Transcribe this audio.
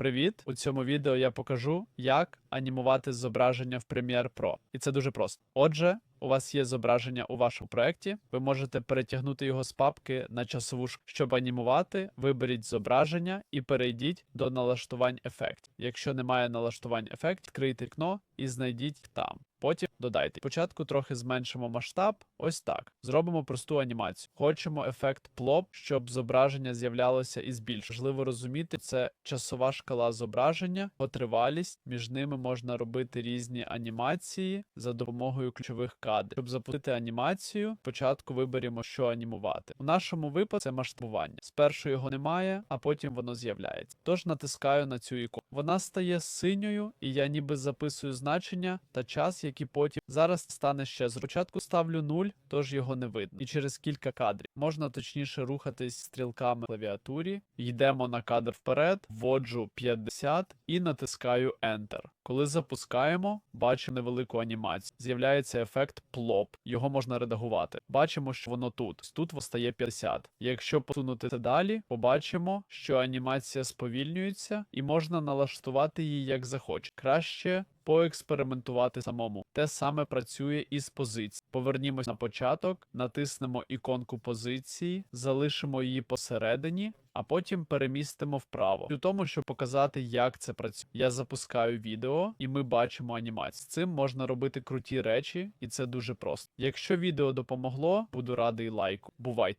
Привіт! У цьому відео я покажу, як анімувати зображення в Premiere Pro. І це дуже просто. Отже, у вас є зображення у вашому проєкті, ви можете перетягнути його з папки на часову ш- Щоб анімувати, виберіть зображення і перейдіть до налаштувань ефектів. Якщо немає налаштувань ефект, відкрийте вікно і знайдіть там. Потім додайте. Спочатку трохи зменшимо масштаб. Ось так. Зробимо просту анімацію. Хочемо ефект плоп, щоб зображення з'являлося і збільшувалося. Важливо розуміти, це часова шкала зображення, тривалість. Між ними можна робити різні анімації за допомогою ключових кадрів. Щоб запустити анімацію, спочатку виберемо, що анімувати. У нашому випадку це масштабування. Спершу його немає, а потім воно з'являється. Тож натискаю на цю ікону. Вона стає синьою, і я ніби записую значення та час, які потім зараз стане ще. Спочатку ставлю 0, тож його не видно. І через кілька кадрів можна точніше рухатись стрілками в клавіатурі. Йдемо на кадр вперед, вводжу 50 і натискаю Enter. Коли запускаємо, бачимо невелику анімацію. З'являється ефект плоп. Його можна редагувати. Бачимо, що воно тут. Тут стає 50. Якщо посунути це далі, побачимо, що анімація сповільнюється, і можна налаштувати її як захоче. Краще поекспериментувати самому. Те саме працює і з позиції. Повернімось на початок, натиснемо іконку позиції, залишимо її посередині, а потім перемістимо вправо. У тому, щоб показати, як це працює. Я запускаю відео, і ми бачимо анімацію. Цим можна робити круті речі, і це дуже просто. Якщо відео допомогло, буду радий лайку. Бувайте!